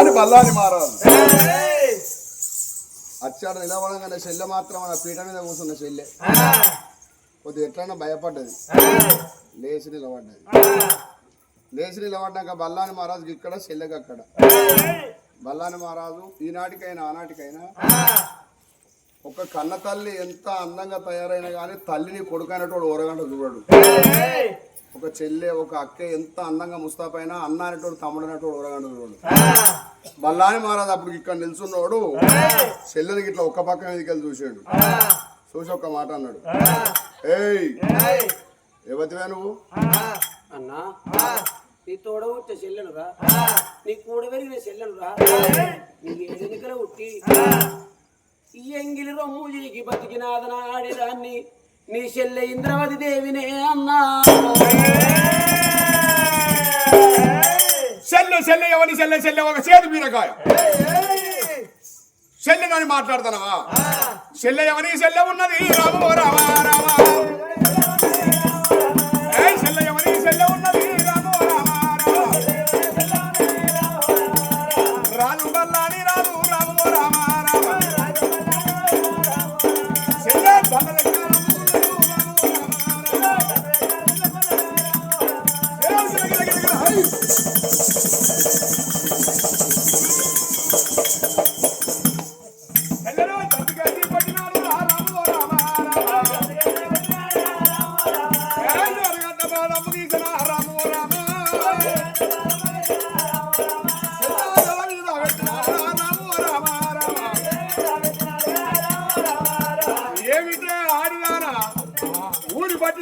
అని బల్లాని మారాలి. అచ్చాడు నిలబడంగానే చెల్లె మాత్రం ఆ పీట మీద కూర్చున్న చెల్లె కొద్దిగా ఎట్లన్నా భయపడ్డది. లేచి నిలబడ్డది. లేచి నిలబడ్డాక బల్లాని మహారాజుకి ఇక్కడ చెల్లెకి అక్కడ. బల్లాని మహారాజు ఈనాటికైనా ఆనాటికైనా ఒక కన్న తల్లి ఎంత అందంగా తయారైనా కానీ తల్లిని కొడుకైనటువంటి ఓరగంట చూడడు. ఒక చెల్లె ఒక అక్క ఎంత అందంగా ముస్తాపైనా అన్న అనేటోడు తమ్ముడు అనేటోడు చూడడు బల్లాని మహారాజు అప్పుడు ఇక్కడ నిల్చున్నోడు చెల్లెనికి ఇట్లా ఒక్క పక్క మీదకి వెళ్ళి చూసాడు. చూసి ఒక్క మాట అన్నాడు. ఏయ్ ఎవతివే నువ్వు? అన్నా నీ తోడ వచ్చే చెల్లెనురా నీ కూడ పెరిగిన చెల్లెనురా నీకు ఎదునికల ఉట్టి ఈ ఎంగిలి రొమ్ము జీకి బతికినాదన ఆడేదాన్ని. నీ చెల్లె ఇంద్రవతి దేవినే అన్నా. చెల్లె చెల్లె ఎవరి చెల్లె చెల్లె ఒక చేతి బీరకాయ. చెల్లె అని మాట్లాడుతున్నావా చెల్లె ఎవరి చెల్లె ఉన్నది? రాము రామ రామ.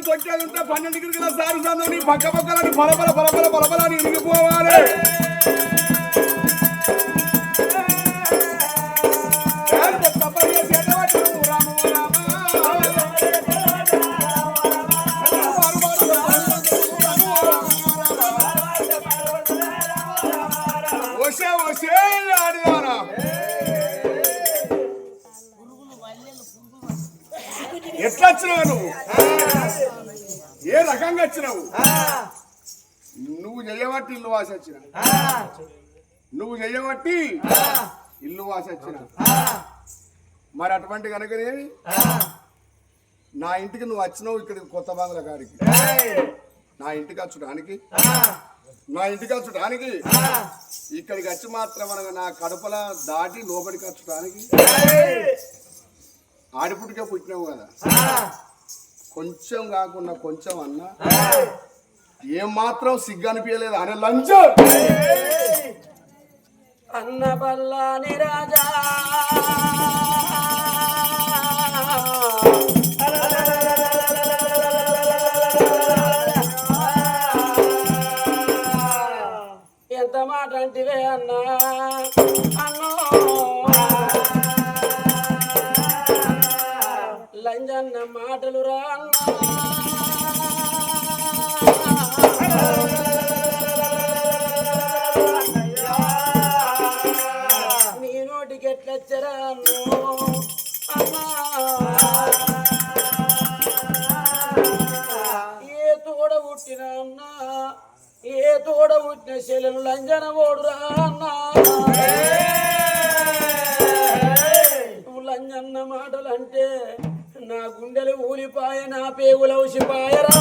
ఊరి బట్టి తొక్కేది ఉంటే పన్నెండు సారు సారి నీ పక్క పక్కలని పలపల పలపల పలపల పలపలని ఇరిగిపోవాలి ఎట్లా వచ్చినావు నువ్వు ఏ రకంగా వచ్చినావు? నువ్వు చెయ్యబట్టి ఇల్లు వాసి వచ్చిన. నువ్వు చెయ్యబట్టి ఇల్లు వాసి వచ్చిన. మరి అటువంటి కనుకనేమి నా ఇంటికి నువ్వు వచ్చినావు ఇక్కడికి కొత్త బంగ్లా కాడికి. నా ఇంటికి వచ్చడానికి నా ఇంటికి వచ్చడానికి ఇక్కడికి వచ్చి మాత్రం అనగా నా కడపల దాటి లోపలికి వచ్చడానికి ఆడిపుట్టుకే పుట్టినావు కదా. కొంచెం కాకుండా కొంచెం అన్నా ఏం మాత్రం సిగ్గు అనిపించలేదు. అనే లంచం. అన్న బల్లాని రాజా. ఎంత మాట అంటివే అన్నా? అన్నో. గంజన్న మాటలు రా నీ నోటికి ఎట్లొచ్చరా అన్నా ఏ తోడ పుట్టిన అన్నా ఏ తోడ పుట్టిన శైలను లంజన ఓడురా అన్నా. నువ్వు లంజన్న మాటలంటే నా గుండెలు ఊలిపాయ నా పేగుల ఉసిపాయరా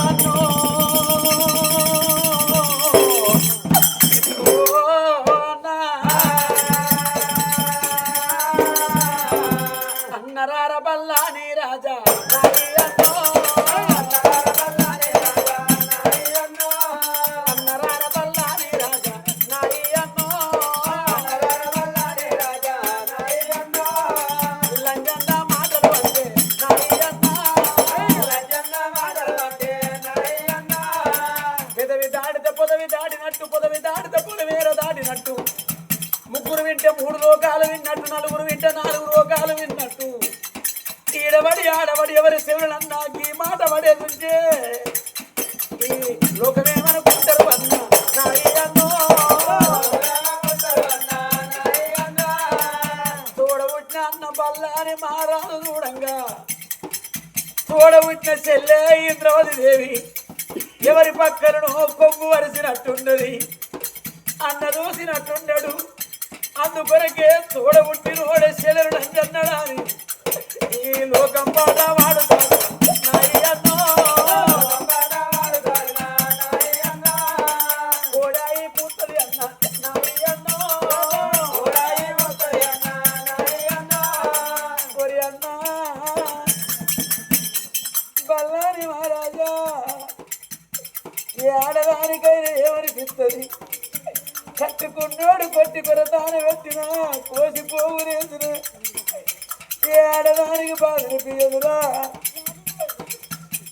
ముగ్గురు వింటే మూడు లోకాలు విన్నట్టు నలుగురు వింటే నాలుగు లోకాలు విన్నట్టు. ఈడబడి ఆడబడి ఎవరి శివులన్నా ఈ మాట పడేదుంటే ఈ లోకమేమనుకుంటారు అన్న. తోడబుట్టిన అన్న బల్లాని మారాలు చూడంగా. తోడబుట్టిన చెల్లె ఇంద్రవతి దేవి ఎవరి పక్కనో కొమ్ము వరిసినట్టున్నది అన్న చూసినట్టుండడు. అందుకొరకే తోడబుట్టి నోడే శెలరు నంజన్నడాని ఈ లోకం పాట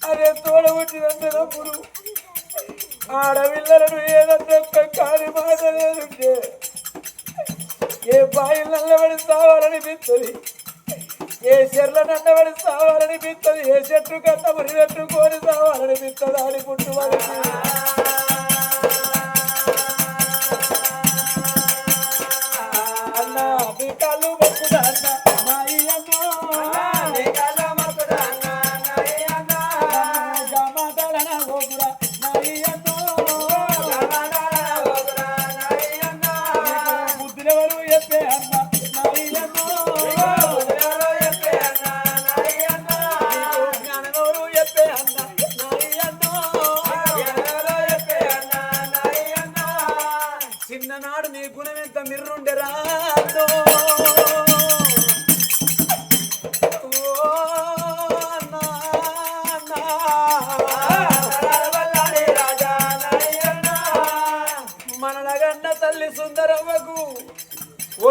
అదే తోడబుట్టినంతప్పుడు ఆడపిల్లలను ఏదంటే కాని మాట లేదుంటే ఏ బాయిలు నల్లబడి సావాలనిపిస్తుంది ఏ చెర్ల నల్లబడి సావాలనిపిస్తుంది ఏ చెట్టు కట్ట మురి పెట్టుకొని సావాలనిపిస్తుంది అని వాళ్ళకి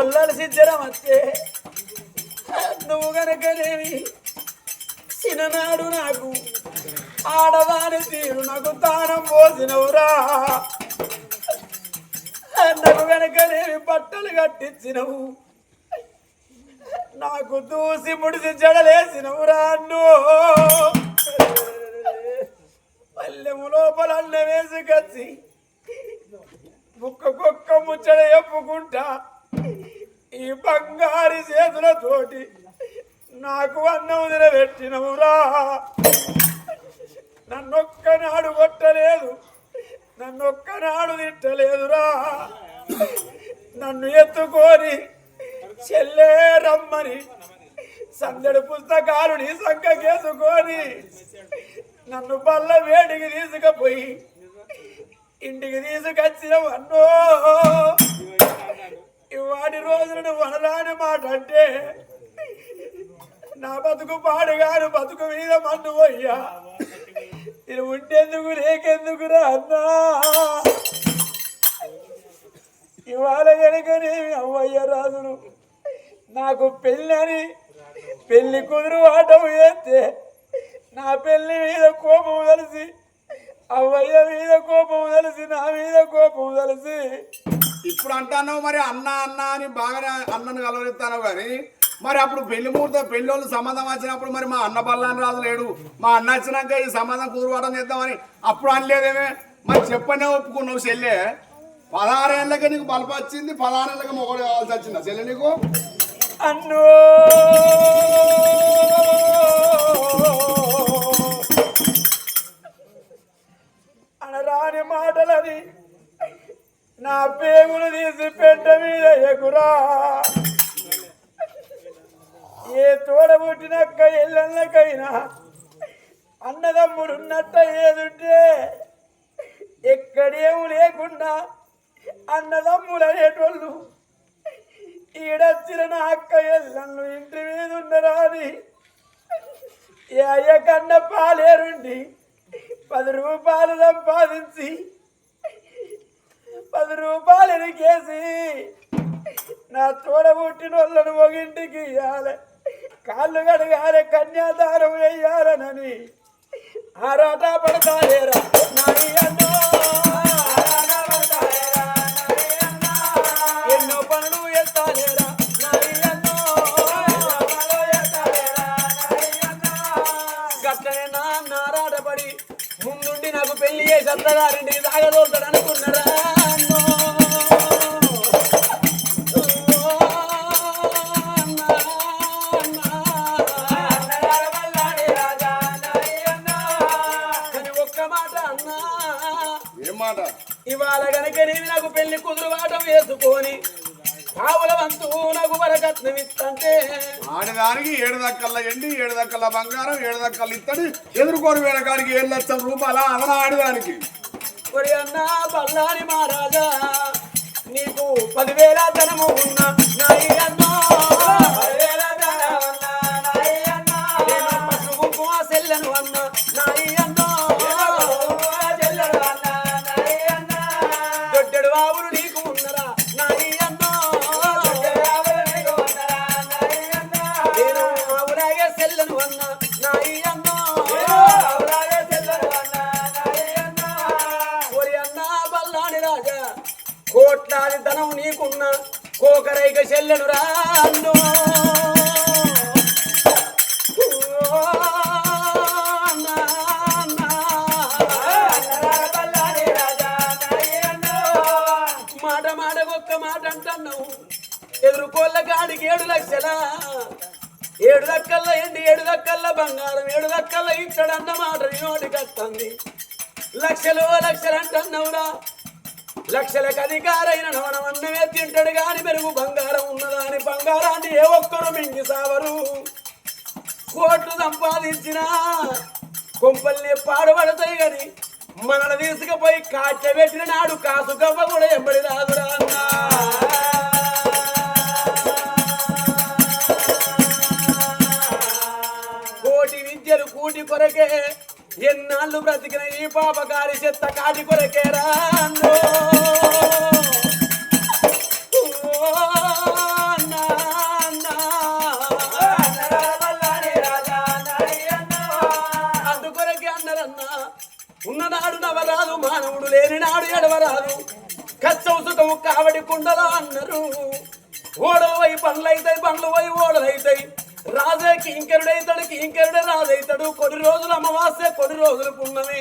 ఒల్లలు సిద్ధరం వచ్చే నువ్వు గనకనేమి చిన్ననాడు నాకు ఆడవాని తీరు నాకు తానం పోసినవురా. నాకు గనకనేమి బట్టలు కట్టించినవు. నాకు దూసి ముడిసి జడలేసినవురా అన్నో. పల్లెము లోపల అన్న వేసుకొచ్చి ముక్క కుక్క ముచ్చట చెప్పుకుంటా. ఈ బంగారు చేతులతోటి నాకు అన్నం నిలబెట్టినవురా నన్నొక్కనాడు కొట్టలేదు నన్నొక్కనాడు తిట్టలేదురా. నన్ను ఎత్తుకొని చెల్లే రమ్మని సందడి పుస్తకాలు నీ సంకకేసుకొని నన్ను బల్ల వేడికి తీసుకుపోయి ఇంటికి తీసుకొచ్చినావు అన్నో ఇవాటి రోజున మాట అంటే నా బతుకు పాడుగాను బతుకు మీద మన్ను పోయ్యా. ఇది ఉండేందుకు రేకెందుకురా అన్నా? ఇవాళ కనుకనేమి అవ్వయ్య రాజును నాకు పెళ్ళి పెళ్ళి కుదురు ఆటం చేస్తే నా పెళ్ళి మీద కోపం కలిసి అవ్వయ్య మీద కోపం కలిసి నా మీద కోపం కలిసి ఇప్పుడు అంటాను మరి అన్న అన్న అని బాగానే అన్నను కలవరిస్తాను కానీ మరి అప్పుడు పెళ్ళి ముహూర్తం పెళ్ళి వాళ్ళు సంబంధం వచ్చినప్పుడు మరి మా అన్న బల్లాని రాదు లేడు. మా అన్న వచ్చినాక ఈ సంబంధం కుదురువాటం చేద్దామని అప్పుడు అనలేదేమే మరి చెప్పనే ఒప్పుకున్నావు చెల్లె. పదహారేళ్ళకి నీకు బలప వచ్చింది పదహారేళ్ళకి మొగడు కావాల్సి వచ్చిందా చెల్లె నీకు? అన్నో! అనరాని మాటలని నా పేగులు తీసి పెట్ట మీద ఎగురా. ఏ తోడబుట్టినక్క ఎల్లన్నకైనా అన్నదమ్ముడున్నట్ట ఏదుంటే ఎక్కడేమూ లేకుండా అన్నదమ్ములు అనేటోళ్ళు. ఈడొచ్చిన నా అక్క ఎల్లన్ను ఇంటి మీద ఉన్నరా అని ఏ అయ్య కన్న పాలేరుండి పది రూపాయలు సంపాదించి పది రూపాయలు ఎరికేసి నా తోడబుట్టిన వాళ్ళను ఒగింటికి ఇయ్యాలి. కాళ్ళు కడగాలి కన్యాదానం వేయాలనని. ఆరాట పడతాయేరా నాయన్నో ఎన్నో పనులు ఎత్తాలేరా నాయన్నో గట్లనే నా నారాటపడి ముందుండి నాకు పెళ్ళి చేసి అత్తగారింటికి తాగదోలుతాడు అనుకున్నారా వాటం వేసుకొని ఆవుల వంతు నాకు వరకట్నం ఇస్తంటే ఆడదానికి ఏడు దక్కల ఎండి ఏడు దక్కల బంగారం ఏడు దక్కల ఇత్తడి ఎదుర్కొని వేడకాడికి ఏడు లక్షల రూపాయల అవన ఆడదానికి. ఒరి అన్న మహారాజా నీకు పదివేల ధనము ఉన్న అన్నా. పదివేల ధనం అన్నా. సెల్లను అన్న రాజా. కోట్లాది ధనం నీకున్న కోకరైక చెల్లెను రాను మాట మాట ఒక్క మాట అంటున్నావు. ఎదురుకోళ్ళ కాడికి ఏడు లక్షల. ఏడు దక్కల్ల ఎండి ఏడు దక్కల్ల బంగారం ఏడు దక్కల్ల ఇచ్చడన్న మాట నీ నోటికి వస్తుంది. లక్షలు లక్షలు అంటున్నావురా. లక్షలకు అధికారైన నవనవన్నమే తింటాడు కాని మెరుగు బంగారం ఉన్నదాని బంగారాన్ని ఏ ఒక్కరు మింగి సావరు. కోట్లు సంపాదించినా కొంపల్ని పాడుపడతాయి గని మనల తీసుకుపోయి కాచెబెట్టిన నాడు కాసు గవ్వ కూడా ఎంబడి రాదురా అన్నా. కోటి విద్యలు కూటి కొరకే ఎన్నాళ్ళు బ్రతికిన ఈ పాపగారి చెత్త కాటి కొరకే ఉన్ననాడు నవరాదు మానవుడు లేని నాడు ఎడవరాదు కచ్చవు సుఖము కావడి కుండలో అన్నారు. ఓడలు పోయి పండ్లు పండ్లు పోయి ఓడలు అవుతాయి రాజే కింకరుడైతాడు కింకరుడే రాజైతాడు. కొన్ని రోజులు అమావాస్య కొన్ని రోజులు పున్నమి.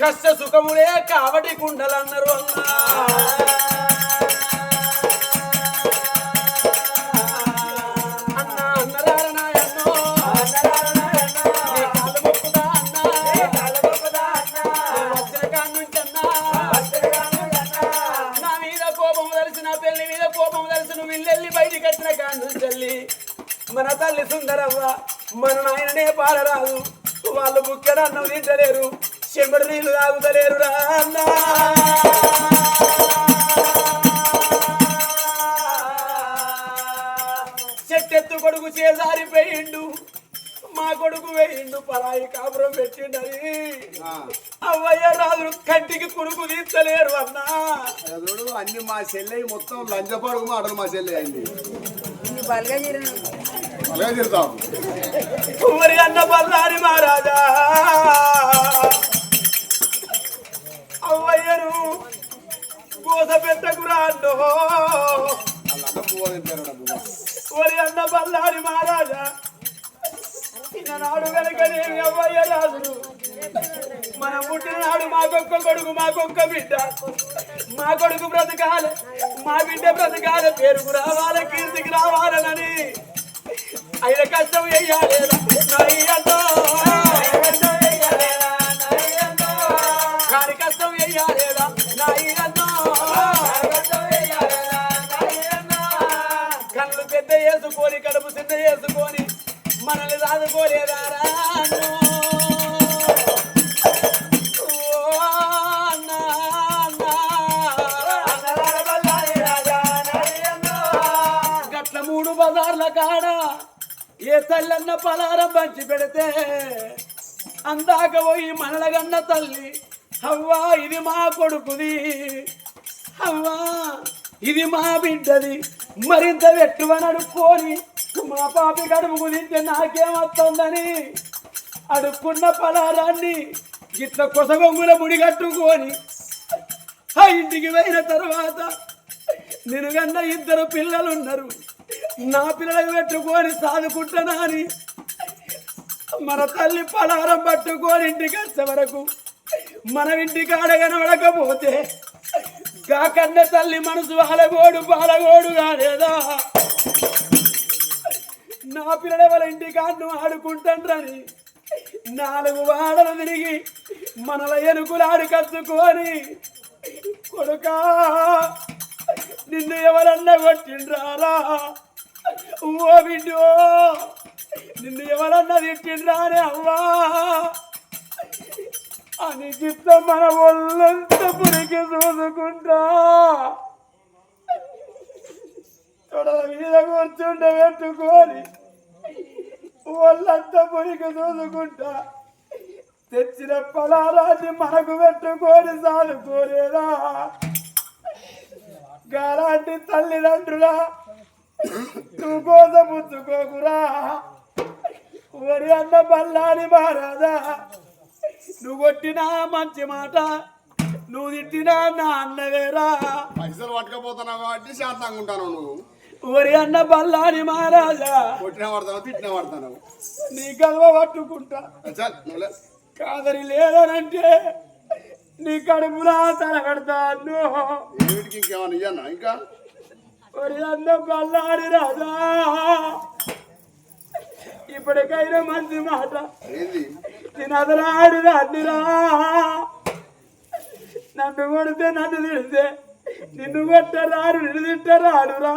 కష్ట సుఖములే కావడి కుండలు అన్నారు అన్నా మన తల్లి సుందరవ్వ మన నాయననే పాలరాదు. వాళ్ళు బుక్కెడ అన్నం తింటలేరు చెంబడి నీళ్ళు తాగుతలేరు రా అన్నా. చెట్టెత్తు కొడుకు చేజారిపోయిండు మా కొడుకు వేయిండు పరాయి కాపురం పెట్టిండని అవ్వయ్య రాజు కంటికి కుడుకు తీర్చలేరు అన్నా. అన్ని మా చెల్లె మొత్తం లంచపరుగు మాటలు మా చెల్లె అయింది. అలాగే తిడతాం అన్న బల్లారి మహారాజా. అవ్వయ్యను కోస పెట్టకు రాండో. వాళ్ళ అన్న పువ్వు బల్లారి మహారాజా. చిన్ననాడు కనుకనేమి అవ్వయ్య రాజులు మన పుట్టిననాడు మాకొక్క కొడుకు మాకొక్క బిడ్డ. మా కొడుకు బ్రతకాలి మా బిడ్డ బ్రతకాలి పేరుకు రావాలి కీర్తికి ఆయన కష్టం వేయాలి తల్లన్న పలారం పంచి పెడితే అందాక పోయి మనలగన్న తల్లి అవ్వా ఇది మా కొడుకుది. అవ్వా ఇది మా బిడ్డది. మరింత వెట్టువనడుక్కొని మా పాపి కడుపు తింటే నాకేమొస్తుందని అడుక్కున్న పలారాన్ని ఇట్లా కొసగొంగుల ముడిగట్టుకొని ఆ ఇంటికి పోయిన తర్వాత నినుగన్న ఇద్దరు పిల్లలు ఉన్నారు నా పిల్లలకు పెట్టుకొని సాదుకుంటున్నా అని మన తల్లి పలారం పట్టుకొని ఇంటికి వచ్చే వరకు మన ఇంటికి అడగనబడకపోతే గా కన్న తల్లి మనసు బాలగోడు బాలగోడు కాలేదా నా పిల్లల వాళ్ళ ఇంటికి అన్ను ఆడుకుంటాండ్రని నాలుగు వాడలు తిరిగి మనల ఎనుకులాడు కత్తుకొని కొడుకా నిన్ను ఎవరన్నా కొట్టిండ్రారా? ఓ బిడ్డో నిన్ను ఎవరన్నా తిట్టిండ్రానే అవ్వా? అని చెప్తా మన ఒళ్ళంత పురికి చూసుకుంటా తొడల మీద కూర్చుండ పెట్టుకొని ఒళ్ళంతా పురికి చూసుకుంటా తెచ్చిన పలారాన్ని మనకు పెట్టుకొని సాదుకోలేదా గాలాంటి తల్లిదండ్రులా నువ్వు కోసం పుచ్చుకోకురా వరి అన్న బల్లాని మారాదా నువ్వు కొట్టినా మంచి మాట నువ్వు తిట్టినా నా అన్నవేరా పైసలు పట్టుకపోతున్నావు కాబట్టి శాంతంగా ఉంటాను నువ్వు? వరి అన్న బల్లాని మహారాజా. కొట్టిన పడతావు తిట్టిన పడతాను? నీ గల్వ పట్టుకుంటా. కాదని లేదనంటే నీ కడుపులా తలగడతాను ఏమిటికి ఇంకేమన్నా ఇయ్యన్నా ఇంకా? ఒరి బల్లాని రాజా ఇప్పటికైనా మంచి మాట అదలాడి రాడిరా నన్ను కొడితే నన్ను తిడితే నిన్ను కొట్టరాడు నిన్ను తిట్టరాడురా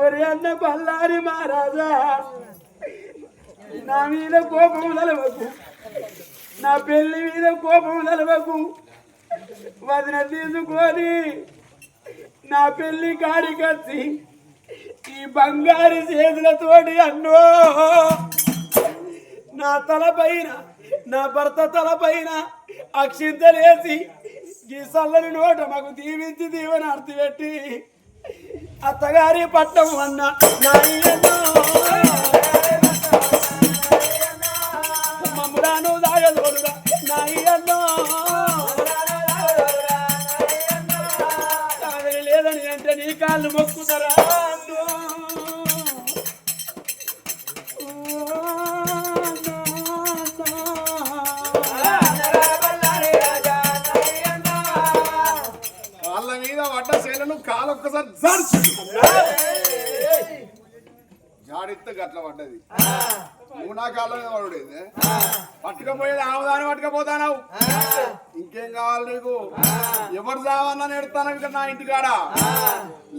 ఒరి అన్న బల్లారి మహారాజా నా మీద కోపం తెలవకు. నా పెళ్ళి మీద కోపం తెలవకు. వదిన తీసుకొని నా పెళ్ళి కాడికొచ్చి ఈ బంగారు చేతులతోటి అన్నో. నా తల పైన నా భర్త తల పైన అక్షింతలేసి ఈ చల్లని నోట మాకు దీవించి దీవెన అర్థి పెట్టి అత్తగారి పట్టం అన్న నాయనో. మమ్మురాను దాగదోడురా కాళ్ళు మొక్కుతారా అన్నో. కాళ్ళ మీద పడ్డ శైలను కాలు ఒక్కసారి జాడిస్తే గట్ల పడ్డది. నువ్వు నా కాళ్ళ మీద పడుడేది పట్టుకపోయేది ఆవుదాని పట్టుకపోతానావు. ఇంకేం కావాలి నీకు? ఎవరు చావన్నా నేడుతాను ఇక్కడ నా ఇంటికాడ.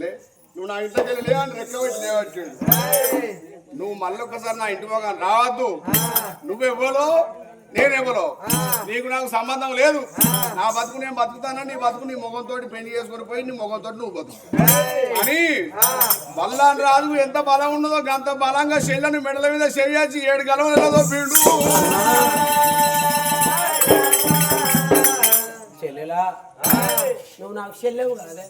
లే నువ్వు నా ఇంట్లోకి వెళ్ళి లేవని రెక్కబెట్టి లేవచ్చు నువ్వు మళ్ళీ ఒకసారి నా ఇంటి పోగా రావద్దు. నువ్వెవ్వలో నేనెవ్వలో నీకు నాకు సంబంధం లేదు. నా బతుకు నేను బతుకుతాను? నీ బతుకు నీ ముఖంతో పెళ్ళి చేసుకుని పోయి నీ ముఖంతో నువ్వు బతుకు. అని బల్లాన్ రాజు ఎంత బలం ఉన్నదో అంత బలంగా చెల్లని మెడల మీద చెయ్యాచి ఏడు గలవలలో పీడు చెల్లెలా? నువ్వు నాకు చెల్లెవు కాదే.